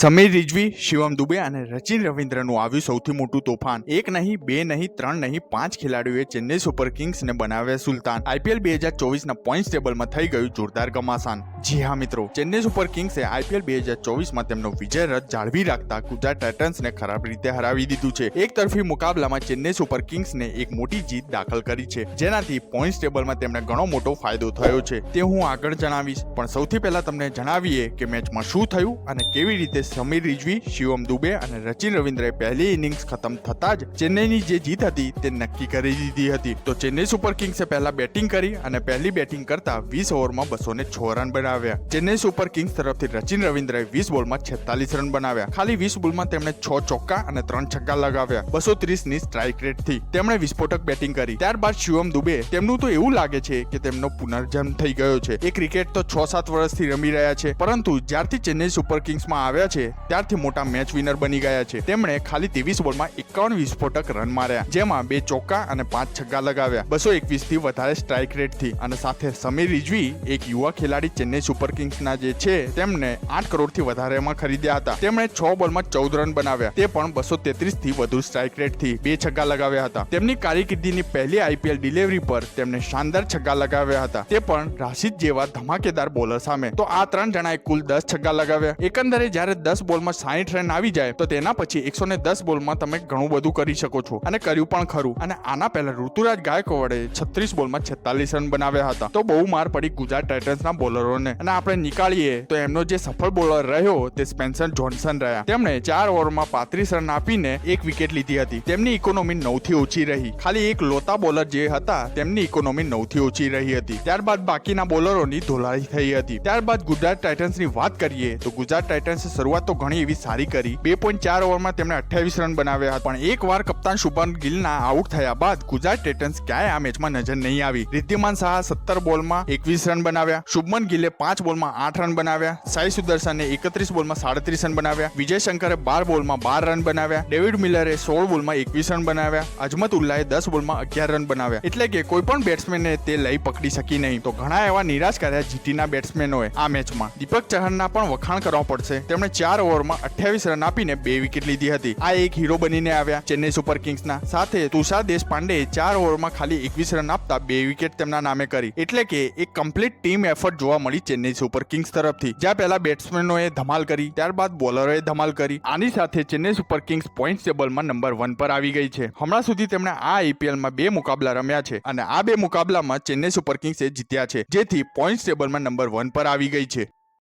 સમીર રિજવી, શિવમ દુબે અને રચિન રવિન્દ્રનું આવ્યું સૌથી મોટું તોફાન. એક નહીં, બે નહીં, ત્રણ નહીં, પાંચ ખેલાડીઓએ ચેન્નઈ સુપર કિંગ્સને બનાવ્યા સુલતાન. આઈપીએલ બે હજાર ચોવીસના પોઈન્ટ ટેબલમાં થઈ ગયું જોરદાર ઘમાસાન જી હા મિત્રો, ચેન્નઈ સુપર કિંગ્સે આઈપીએલ બે હજાર ચોવીસમાં તેમનો વિજય રથ જાળવી રાખતા ગુજરાત ટાઇટન્સને ખરાબ રીતે હરાવી દીધું છે. એક તરફી મુકાબલામાં ચેન્નઈ સુપર કિંગ્સને એક મોટી જીત દાખલ કરી છે. જેનાથી પોઈન્ટ ટેબલમાં તેમને ઘણો મોટો ફાયદો થયો છે. તે હું આગળ જણાવીશ. પણ સૌથી પહેલા તમને જણાવીએ કે મેચમાં શું થયું અને કેવી રીતે સમીર રિજવી, શિવમ દુબે અને રચિન રવિન્દ્રએ પહેલી ઇનિંગ્સ ખતમ થતાં જ ચેન્નઈની જે જીત હતી તે નક્કી કરી દીધી હતી. તો ચેન્નઈ સુપર કિંગ્સે પહેલા બેટિંગ કરી અને પહેલી બેટિંગ કરતા વીસ ઓવરમાં બસો ને છ રન બનાવ્યા. ચેન્નઈ સુપર કિંગ્સ તરફથી રચિન રવિન્દ્રએ વીસ બોલમાં છેતાલીસ રન બનાવ્યા. ખાલી વીસ બોલમાં તેમણે છ ચોક્કા અને ત્રણ છક્કા લગાવ્યા. બસો ત્રીસની સ્ટ્રાઇક રેટથી તેમણે વિસ્ફોટક બેટિંગ કરી. ત્યારબાદ શિવમ દુબે તેમનું તો એવું લાગે છે કે તેમનો પુનર્જન્મ થઈ ગયો છે. એ ક્રિકેટ તો છ સાત વર્ષથી રમી રહ્યા છે. પરંતુ જ્યારથી ચેન્નઈ સુપર કિંગ્સમાં આવ્યા છે ત્યારથી મોટા મેચ વિનર બની ગયા છે. તેમણે ખાલી ત્રેવીસ બોલમાં એકાવન વિસ્ફોટક રન માર્યા, જેમાં બે ચોક્કા અને પાંચ છગ્ગા લગાવ્યા. બસો એકવીસથી વધારે સ્ટ્રાઇક રેટથી અને સાથે સમીર રિજવી, એક યુવા ખેલાડી ચેન્નઈ સુપર કિંગ્સના જે છે, તેમને આઠ કરોડથી વધારેમાં ખરીદ્યા હતા. તેમણે છ બોલમાં ચૌદ રન બનાવ્યા. તે પણ બસો તેત્રીસથી વધુ સ્ટ્રાઇક રેટથી બે છગ્ગા લગાવ્યા હતા. તેમની કારકિર્દીની પહેલી આઈપીએલ ડિલિવરી પર તેમણે શાનદાર છગ્ગા લગાવ્યા હતા. તે પણ રાશિદ જેવા ધમાકેદાર બોલર સામે. તો આ ત્રણ જણાએ કુલ દસ છગ્ગા લગાવ્યા. એકંદરે જ્યારે દસ બોલમાં સાહીઠ રન આવી જાય, તો તેના પછી એકસો ને દસ બોલમાં તમે ઘણું બધું કરી શકો છો. અને કર્યું પણ ખરું. અને આના પહેલા ઋતુરાજ ગાયકવાડે છત્રીસ બોલમાં છેતાલીસ રન બનાવ્યા હતા. તો બહુ માર પડી ગુજરાત ટાઇટન્સના બોલરોને. અને આપણે નીકાળીએ, તો એમનો જે સફળ બોલર રહ્યો, તે સ્પેન્સર જોન્સન રહ્યા. તેમણે ચાર ઓવરમાં પાંત્રીસ રન આપીને એક વિકેટ લીધી હતી. તેમની ઇકોનોમી નવથી ઓછી રહી. ખાલી એક લોતા બોલર જે હતા, તેમની ઇકોનોમી નવથી ઓછી રહી હતી. ત્યારબાદ બાકીના બોલરોની ધોલાઈ થઈ હતી. ત્યારબાદ ગુજરાત ટાઇટન્સની વાત કરીએ, તો ગુજરાત ટાઇટન્સે શરૂઆત તો ઘણી એવી સારી કરી. બે પોઈન્ટ ચાર ઓવરમાં તેમણે અઠ્યાવીસ રન બનાવ્યા હતા. પણ એક વાર કપ્તાન શુભન ગિલના આઉટ થયા બાદ ગુજરાત ટાઇટન્સ ક્યાંય આ મેચમાં નજર નહીં આવી. રિદ્ધિમાન શાહ સત્તર બોલમાં એકવીસ રન બનાવ્યા. શુભમન ગિલે પાંચ બોલમાં આઠ રન બનાવ્યા. સાઈ સુદર્શને એકત્રીસ બોલમાં સાડત્રીસ રન બનાવ્યા. વિજય શંકરે બાર બોલમાં બાર રન બનાવ્યા. ડેવિડ મિલરે સોળ બોલમાં એકવીસ રન બનાવ્યા. અજમત ઉલ્લાએ દસ બોલમાં અગિયાર રન બનાવ્યા. એટલે કે કોઈ પણ બેટ્સમેને તે લઈ પકડી શકી નહીં. તો ઘણા એવા નિરાશ કર્યા જીટીના બેટ્સમેનોએ આ મેચમાં. દીપક ચહરના પણ વખાણ કરવા પડશે. તેમણે ચાર ઓવરમાં અઠ્યાવીસ રન આપીને બે વિકેટ લીધી હતી. આ એક હીરો બનીને આવ્યા ચેન્નઈ સુપર કિંગ્સના. સાથે તુષાર દેશપાંડે ચાર ઓવરમાં ખાલી એકવીસ રન આપતા બે વિકેટ તેમના નામે કરી. એટલે કે એક કમ્પ્લીટ ટીમ એફર્ટ જોવા મળી ચેન્નઈ સુપર કિંગ્સ તરફથી. જ્યાં પહેલા બેટ્સમેનોએ ધમાલ કરી, ત્યારબાદ બોલરોએ ધમાલ કરી. આની સાથે ચેન્નઈ સુપર કિંગ્સ પોઈન્ટ ટેબલમાં નંબર વન પર આવી ગઈ છે. હમણાં સુધી તેમણે આ આઈપીએલમાં બે મુકાબલા રમ્યા છે અને આ બે મુકાબલામાં ચેન્નઈ સુપર કિંગ્સે જીત્યા છે, જેથી પોઈન્ટ ટેબલમાં નંબર વન પર આવી ગઈ છે.